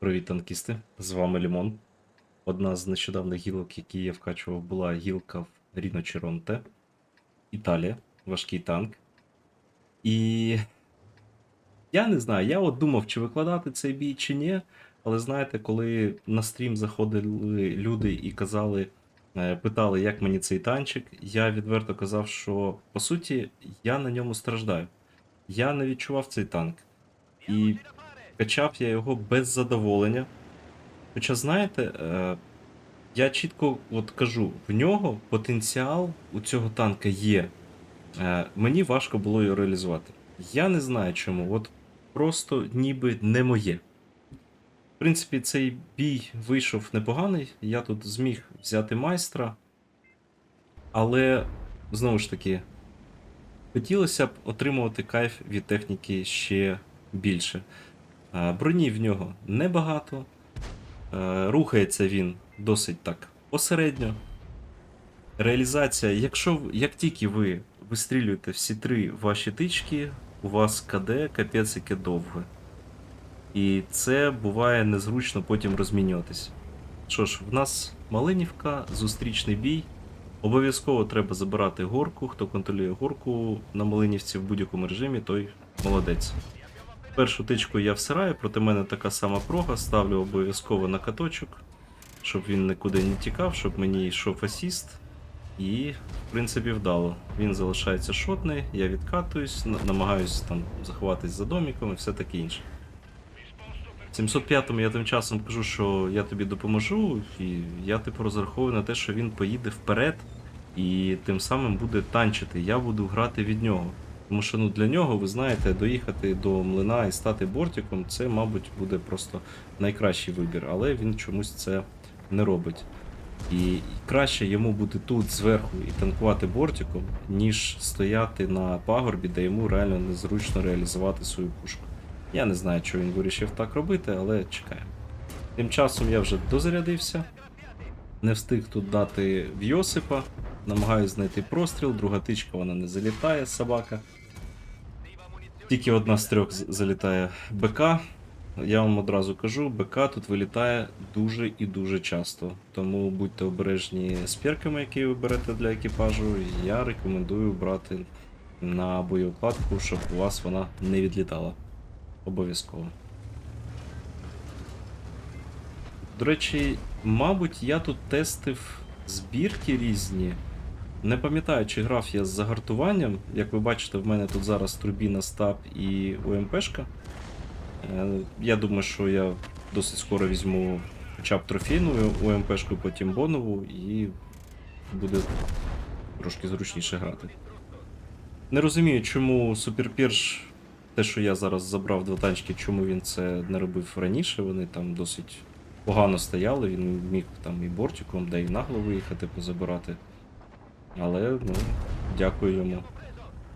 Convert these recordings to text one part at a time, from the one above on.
Привіт, танкісти! З вами Лімон. Одна з нещодавних гілок, які я вкачував, була гілка в Ріно Черонте, Італія, важкий танк. І я не знаю, я от думав, чи викладати цей бій, чи ні. Але знаєте, коли на стрім заходили люди і казали, е, питали, як мені цей танчик, я відверто казав, що по суті я на ньому страждаю. Я не відчував цей танк. І качав я його без задоволення. Хоча, знаєте, е, я чітко от кажу, в нього потенціал у цього танка є. Е, мені важко було його реалізувати. Я не знаю чому, от просто ніби не моє. В принципі, цей бій вийшов непоганий. Я тут зміг взяти майстра. Але, знову ж таки, хотілося б отримувати кайф від техніки ще більше. Е, Броні в нього небагато. Е, Рухається він досить так посередньо. Реалізація, якщо як тільки ви вистрілюєте всі три ваші тички, у вас КД капець яке довге. І це буває незручно потім розмінюватись. Що ж, в нас Малинівка, зустрічний бій. Обов'язково треба забирати горку. Хто контролює горку на Малинівці в будь-якому режимі, той молодець. Першу тичку я всираю, проти мене така сама прога, ставлю обов'язково на каточок, щоб він нікуди не тікав, щоб мені йшов асіст. І, в принципі, вдало. Він залишається шотний, я відкатуюсь, на- намагаюсь там заховатись за доміком і все таке інше. 705-му я тим часом кажу, що я тобі допоможу, і я типу розраховую на те, що він поїде вперед і тим самим буде танчити. Я буду грати від нього. Тому що ну, для нього, ви знаєте, доїхати до млина і стати бортиком, це, мабуть, буде просто найкращий вибір, але він чомусь це не робить. І краще йому бути тут зверху і танкувати бортиком, ніж стояти на пагорбі, де йому реально незручно реалізувати свою пушку. Я не знаю, чого він вирішив так робити, але чекаємо. Тим часом я вже дозарядився, не встиг тут дати в Йосипа, намагаюсь знайти простріл, друга тичка вона не залітає, собака. Тільки одна з трьох залітає БК. Я вам одразу кажу, БК тут вилітає дуже і дуже часто. Тому будьте обережні з перками, які ви берете для екіпажу. Я рекомендую брати на боєукладку, щоб у вас вона не відлітала. Обов'язково. До речі, мабуть, я тут тестив збірки різні. Не пам'ятаю, чи грав я з загартуванням. Як ви бачите, в мене тут зараз турбіна стаб і УМПшка. Е, Я думаю, що я досить скоро візьму хоча б трофейну УМПшку, потім бонову, і буде трошки зручніше грати. Не розумію, чому Суперпірш, те, що я зараз забрав два танчики, чому він це не робив раніше. Вони там досить погано стояли, він міг там і бортиком, де і нагло виїхати, позабирати. Але, ну, дякую йому.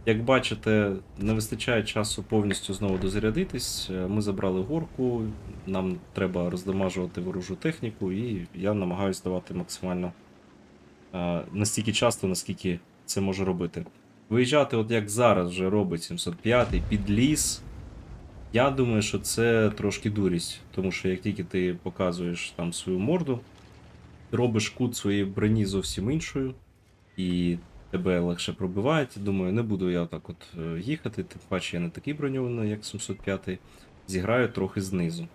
Як бачите, не вистачає часу повністю знову дозарядитись. Е, Ми забрали горку, нам треба роздамажувати ворожу техніку, і я намагаюся давати максимально е, настільки часто, наскільки це може робити. Виїжджати, от як зараз вже робить 705 під ліс. Я думаю, що це трошки дурість, тому що як тільки ти показуєш там свою морду, робиш кут своєї броні зовсім іншою, і тебе легше пробивають. Думаю, не буду я так от е, їхати, тим паче я не такий броньований, як 705. Зіграю трохи знизу.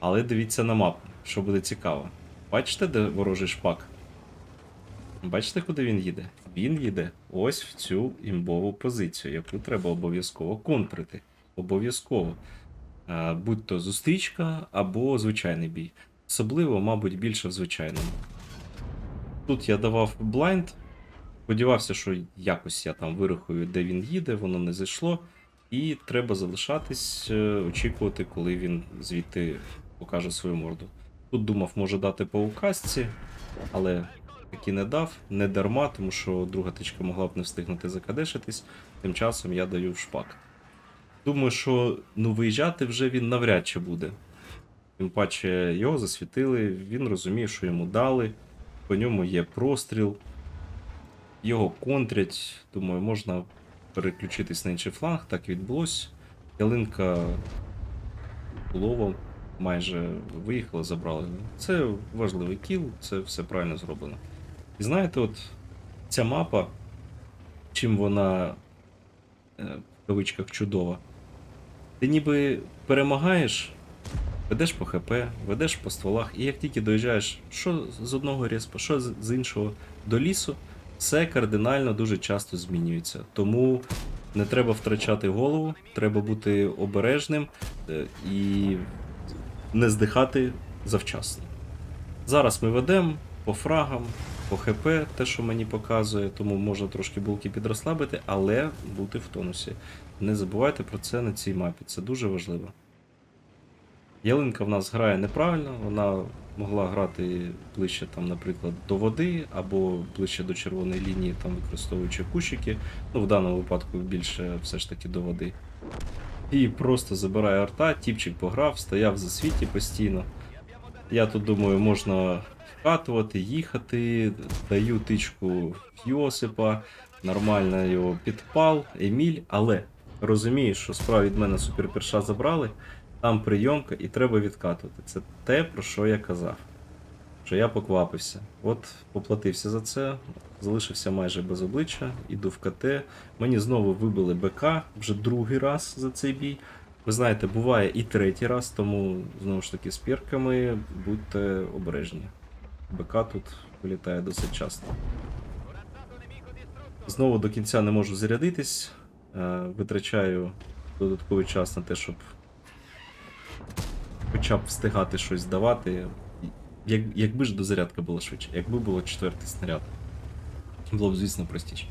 Але дивіться на мапу, що буде цікаво. Бачите, де ворожий шпак? Бачите, куди він їде? Він їде ось в цю імбову позицію, яку треба обов'язково контрити. Обов'язково. Е, Будь то зустрічка або звичайний бій. Особливо, мабуть, більше в звичайному. Тут я давав блайнд. Сподівався, що якось я там вирахую, де він їде, воно не зайшло. І треба залишатись, е, очікувати, коли він звідти покаже свою морду. Тут думав, може дати по указці, але таки не дав, не дарма, тому що друга тичка могла б не встигнути закадешитись. Тим часом я даю в шпак. Думаю, що ну, виїжджати вже він навряд чи буде. Тим паче його засвітили, він розуміє, що йому дали, по ньому є простріл, його контрять. Думаю, можна переключитись на інший фланг, так і відбулось. Ялинка лова майже виїхали, забрали. Це важливий кіл, це все правильно зроблено. І знаєте, от ця мапа, чим вона е, в кавичках чудова. Ти ніби перемагаєш, ведеш по ХП, ведеш по стволах, і як тільки доїжджаєш що з одного респа, що з іншого до лісу, все кардинально дуже часто змінюється. Тому не треба втрачати голову, треба бути обережним е, і не здихати завчасно. Зараз ми ведемо по фрагам, по ХП, те, що мені показує, тому можна трошки булки підрослабити, але бути в тонусі. Не забувайте про це на цій мапі, це дуже важливо. Ялинка в нас грає неправильно, вона могла грати ближче, там, наприклад, до води або ближче до червоної лінії, там використовуючи кущики. Ну, в даному випадку більше все ж таки до води. І просто забирає арта, тіпчик пограв, стояв в засвіті постійно. Я тут думаю, можна вкатувати, їхати, даю тичку Йосипа, нормально його підпал, Еміль, але розумію, що справа від мене суперперша забрали, там прийомка і треба відкатувати. Це те, про що я казав. Що я поквапився. От поплатився за це, залишився майже без обличчя, іду в КТ. Мені знову вибили БК вже другий раз за цей бій. Ви знаєте, буває і третій раз, тому знову ж таки з пірками будьте обережні. БК тут вилітає досить часто. Знову до кінця не можу зарядитись. е, Витрачаю додатковий час на те, щоб хоча б встигати щось давати. Як, якби ж дозарядка була швидше, якби було четвертий снаряд. Було б, звісно, простіше.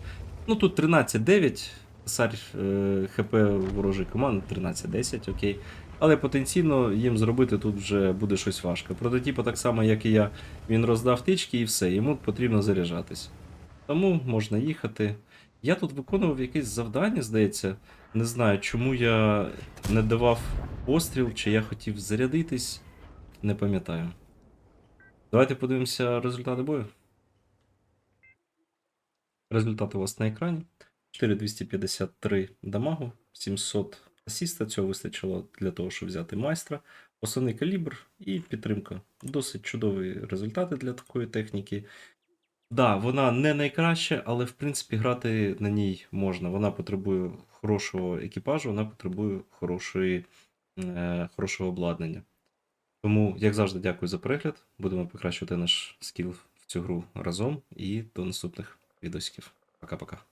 Ну тут 13-9, Сарь е, ХП ворожої команди 13-10, окей. Але потенційно їм зробити тут вже буде щось важко. Прототипа так само, як і я, він роздав тички і все, йому потрібно заряджатись. Тому можна їхати. Я тут виконував якесь завдання, здається. Не знаю, чому я не давав постріл, чи я хотів зарядитись. Не пам'ятаю. Давайте подивимося результати бою. Результати у вас на екрані. 4253 дамагу, 700 асіста. Цього вистачило для того, щоб взяти майстра. Основний калібр і підтримка. Досить чудові результати для такої техніки. Да, вона не найкраща, але в принципі грати на ній можна. Вона потребує хорошого екіпажу, вона потребує хорошої, е, хорошого обладнання. Тому, як завжди, дякую за перегляд. Будемо покращувати наш скіл в цю гру разом і до наступних відосиків. Пока-пока.